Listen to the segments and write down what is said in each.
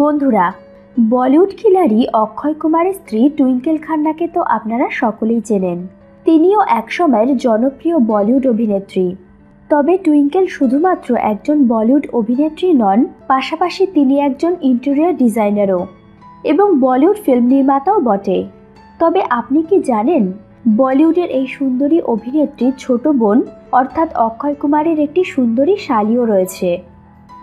বন্ধুরা, বলিউড খিলাড়ি অক্ষয় কুমারের স্ত্রী টুইঙ্কেল খান্নাকে তো আপনারা সকলেই চেনেন। তিনিও একসময়ের জনপ্রিয় বলিউড অভিনেত্রী। তবে টুইঙ্কেল শুধুমাত্র একজন বলিউড অভিনেত্রী নন, পাশাপাশি তিনি একজন ইন্টেরিয়ার ডিজাইনারও এবং বলিউড ফিল্ম নির্মাতাও বটে। তবে আপনি কি জানেন, বলিউডের এই সুন্দরী অভিনেত্রীর ছোট বোন, অর্থাৎ অক্ষয় কুমারের একটি সুন্দরী শালিও রয়েছে।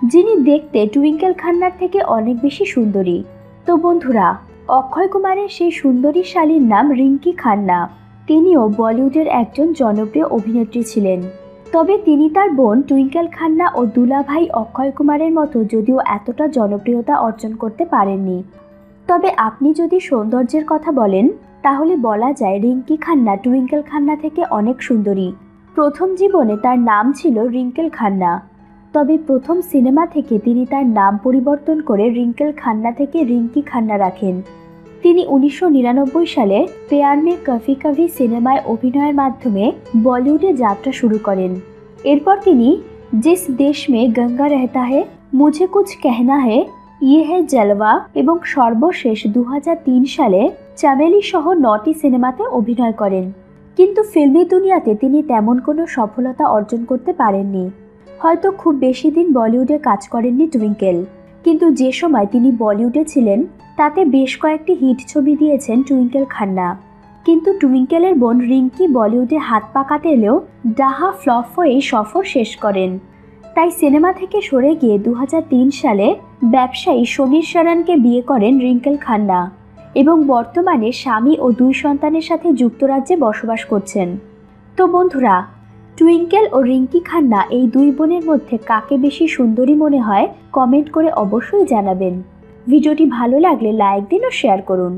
যিনি দেখতে টুইঙ্কেল খান্নার থেকে অনেক বেশি সুন্দরী। তো বন্ধুরা, অক্ষয় কুমারের সেই সুন্দরী শালীর নাম রিঙ্কি খান্না। তিনিও বলিউডের একজন জনপ্রিয় অভিনেত্রী ছিলেন। তবে তিনি তার বোন টুইঙ্কেল খান্না ও দুলাভাই অক্ষয় কুমারের মতো যদিও এতটা জনপ্রিয়তা অর্জন করতে পারেননি। তবে আপনি যদি সৌন্দর্যের কথা বলেন, তাহলে বলা যায় রিঙ্কি খান্না টুইঙ্কেল খান্না থেকে অনেক সুন্দরী। প্রথম জীবনে তার নাম ছিল রিঙ্কেল খান্না। তবে প্রথম সিনেমা থেকে তিনি তার নাম পরিবর্তন করে রিঙ্কেল খান্না থেকে রিঙ্কি খান্না রাখেন। তিনি উনিশশো নিরানব্বই সালে পেয়ার মে কফি কভি সিনেমায় অভিনয়ের মাধ্যমে বলিউডে যাত্রা শুরু করেন। এরপর তিনি জিস দেশ মে গঙ্গা রেহতা হে, মুঝে কুছ কেহনা হে ইয়ে হে জলওয়া এবং সর্বশেষ দু হাজার তিন সালে চামেলি সহ নটি সিনেমাতে অভিনয় করেন। কিন্তু ফিল্মি দুনিয়াতে তিনি তেমন কোনো সফলতা অর্জন করতে পারেননি। হয়তো খুব বেশি দিন বলিউডে কাজ করেননি টুইঙ্কেল। কিন্তু যে সময় তিনি বলিউডে ছিলেন, তাতে বেশ কয়েকটি হিট ছবি দিয়েছেন টুইঙ্কেল খান্না। কিন্তু টুইঙ্কেলের বোন রিঙ্কি বলিউডে হাত পাকাতে এলেও ডাহা ফ্লপ হয়ে সফর শেষ করেন। তাই সিনেমা থেকে সরে গিয়ে দু হাজার তিন সালে ব্যবসায়ী সমীর সরানকে বিয়ে করেন রিঙ্কেল খান্না এবং বর্তমানে স্বামী ও দুই সন্তানের সাথে যুক্তরাজ্যে বসবাস করছেন। তো বন্ধুরা টুইঙ্কেল ও রিঙ্কি খান্না এই দুই বোনের মধ্যে কাকে বেশি সুন্দরী মনে হয় কমেন্ট করে অবশ্যই জানাবেন। ভিডিওটি ভালো লাগলে লাইক দিন ও শেয়ার করুন।